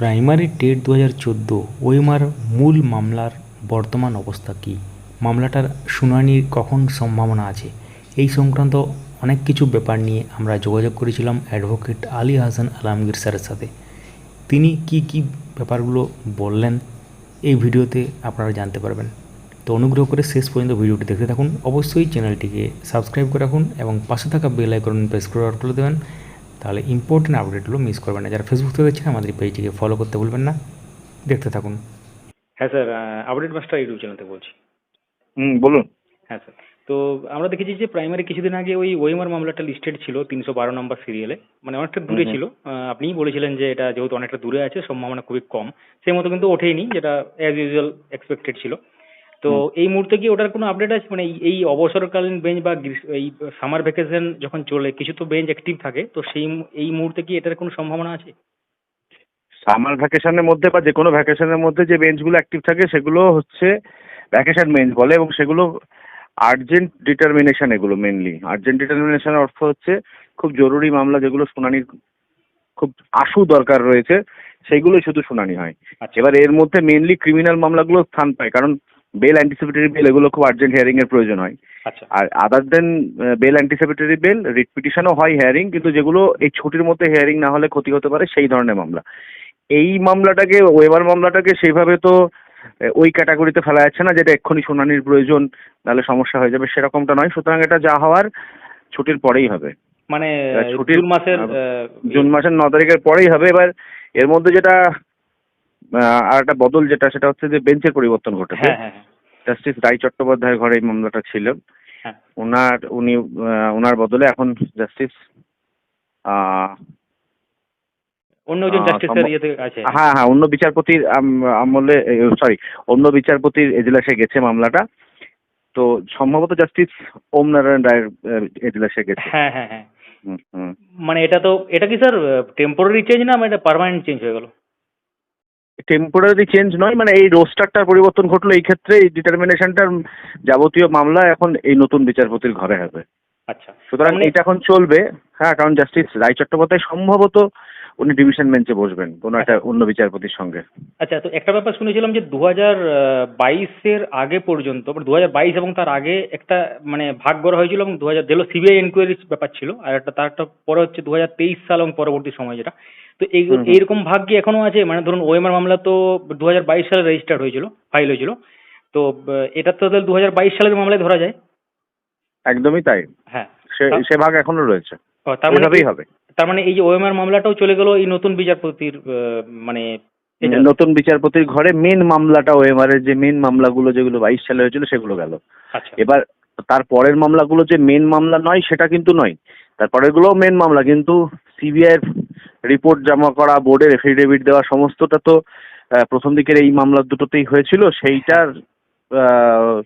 Primary TET দু হাজার চোদ্দ ওএমআর মূল মামলার বর্তমান অবস্থা কী? মামলাটার শুনানির কখন সম্ভাবনা আছে? এই সংক্রান্ত অনেক কিছু ব্যাপার নিয়ে আমরা যোগাযোগ করেছিলাম অ্যাডভোকেট আলী হাসান আলমগীর স্যারের সাথে। তিনি কি কি ব্যাপারগুলো বললেন এই ভিডিওতে আপনারা জানতে পারবেন। তো অনুগ্রহ করে শেষ পর্যন্ত ভিডিওটি দেখতে থাকুন। অবশ্যই চ্যানেলটিকে সাবস্ক্রাইব করে রাখুন এবং পাশে থাকা বেল আইকন প্রেস করে করে দেবেন। তাহলে ইম্পর্টেন্ট আপডেটগুলো মিস করবেন না। যারা ফেসবুক থেকে দেখছেন আমাদের পেজটিকে ফলো করতে ভুলবেন না। দেখতে থাকুন। হ্যাঁ sir update master YouTube channel থেকে বলছি। হুম বলুন। হ্যাঁ স্যার। তো আমরা দেখেছি যে প্রাইমারি কিছুদিন আগে ওই ওএমআর মামলাটা লিস্টেড ছিল তিনশো বারো নম্বর সিরিয়ালে মানে অনেকটা দূরে। ছিল। আপনিই বলেছিলেন যে এটা যেহেতু অনেকটা দূরে আছে সম্ভাবনা খুবই কম। সেই মতো কিন্তু ওঠেইনি যেটা অ্যাজ ইউজুয়াল এক্সপেক্টেড ছিল। তো এই মুহূর্তে কি ওটার কোনো আপডেট আছে? মানে এই- অবসরকালীন বেঞ্চ বা এই সামার ভ্যাকেশন যখন চলে কিছু তো বেঞ্চ অ্যাক্টিভ থাকে তো সেই এই মুহূর্তে কি এটার কোনো সম্ভাবনা আছে? সামার ভ্যাকেশনের মধ্যে বা যে কোনো ভ্যাকেশনের মধ্যে যে বেঞ্চগুলো অ্যাক্টিভ থাকে সেগুলো হচ্ছে ভ্যাকেশন বেঞ্চ বলে এবং সেগুলো আর্জেন্ট ডিটারমিনেশন এগুলো মেনলি আর্জেন্ট ডিটারমিনেশনের অর্থ হচ্ছে খুব জরুরি মামলা যেগুলো শুনানির খুব আশু দরকার রয়েছে সেগুলোই শুধু শুনানি হয়। আচ্ছা। এবার এর মধ্যে মেনলি ক্রিমিনাল মামলাগুলো স্থান পায় কারণ বেল অ্যান্টিসিপেটরি বেল এগুলো খুব আর্জেন্ট হিয়ারিং এর প্রয়োজন হয়। আচ্ছা। আর other than bail anticipatory bail writ পিটিশনও হয় হিয়ারিং কিন্তু যেগুলো এই ছুটির মধ্যে হিয়ারিং না হলে ক্ষতি হতে পারে সেই ধরনের মামলা। এই মামলাটাকে ওয়েবার মামলাটাকে সেইভাবে তো ওই ক্যাটাগরিতে ফেলা যাচ্ছে না যেটা এক্ষুনি শুনানির প্রয়োজন নাহলে সমস্যা হয়ে যাবে সেরকমটা নয়। সুতরাং এটা যা হওয়ার ছুটির পরেই হবে। মানে ছুটির- জুন মাসের জুন মাসের ন তারিখের পরেই হবে। এবার এর মধ্যে যেটা আর একটা বদল যেটা সেটা হচ্ছে যে বেঞ্চের পরিবর্তন ঘটেছে। হ্যাঁ হ্যাঁ হ্যাঁ। জাস্টিস রায় চট্টোপাধ্যায়ের ঘরে এই মামলাটা ছিল। হ্যাঁ। ওনার উনি ওনার বদলে এখন জাস্টিস অন্য জাস্টিসের ইয়েতে আছে। হ্যাঁ হ্যাঁ অন্য বিচারপতির আমলে সরি অন্য বিচারপতির এজলাসে গেছে মামলাটা। তো সম্ভবত জাস্টিস ওম নারায়ণ রায়ের এজলাসে গেছে। হ্যাঁ হ্যাঁ হ্যাঁ। মানে এটা তো এটা কি স্যার টেম্পোরারি চেঞ্জ না মানে এটা পার্মানেন্ট চেঞ্জ হয়ে গেল? টেম্পোরারি চেঞ্জ নয় মানে এই রোস্টারটার পরিবর্তন ঘটলো এই ক্ষেত্রে এই ডিটারমিনেশনটার যাবতীয় মামলা এখন এই নতুন বিচারপতির ঘরে হবে। আচ্ছা। সুতরাং এটা এখন চলবে। হ্যাঁ কারণ জাস্টিস রায় চট্টোপাধ্যায় সম্ভবত উনি ডিভিশন বেঞ্চে বসবেন কোনো একটা অন্য বিচারপতির সঙ্গে। আচ্ছা তো একটা ব্যাপার শুনেছিলাম যে দু হাজার বাইশের আগে পর্যন্ত দু হাজার বাইশ এবং তার আগে একটা মানে ভাগ করা হয়েছিল এবং দু হাজার যেগুলো সিবিআই এনকোয়ারির ব্যাপার ছিল আর একটা তার একটা পরে হচ্ছে দু হাজার তেইশ সাল এবং পরবর্তী সময় যেটা। তো এই। এইরকম ভাগ কি এখনও আছে? মানে ধরুন ওএমআর মামলা তো দু হাজার বাইশ সালে রেজিস্টার্ড হয়েছিল ফাইল হয়েছিল। তো এটা তো তাহলে দু হাজার বাইশ সালের মামলায় ধরা যায়? একদমই তাই। হ্যাঁ। সে ভাগ এখনও রয়েছে। তার মানে এভাবেই হবে। তার মানে এই যে ওএমআর মামলাটাও চলে গেল এই নতুন বিচারপতির মানে নতুন বিচারপতির ঘরে মেন মামলাটা ওএমআর এর যে মেন মামলাগুলো যেগুলো বাইশ সালে হয়েছিল সেগুলো গেল। আচ্ছা। এবার তার পরের মামলাগুলো যে মেন মামলা নয় সেটা কিন্তু নয়। তারপরেরগুলোও মেন মামলা কিন্তু সিবিআই এর রিপোর্ট জমা করা বোর্ডের এফিডেভিট দেওয়া সমস্তটা তো প্রথম দিকের এই মামলা দুটোতেই হয়েছিল। সেইটার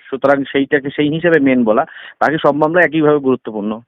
সুতরাং সেইটাকে সেই হিসেবে মেন বলা। বাকি সব মামলা একইভাবে গুরুত্বপূর্ণ।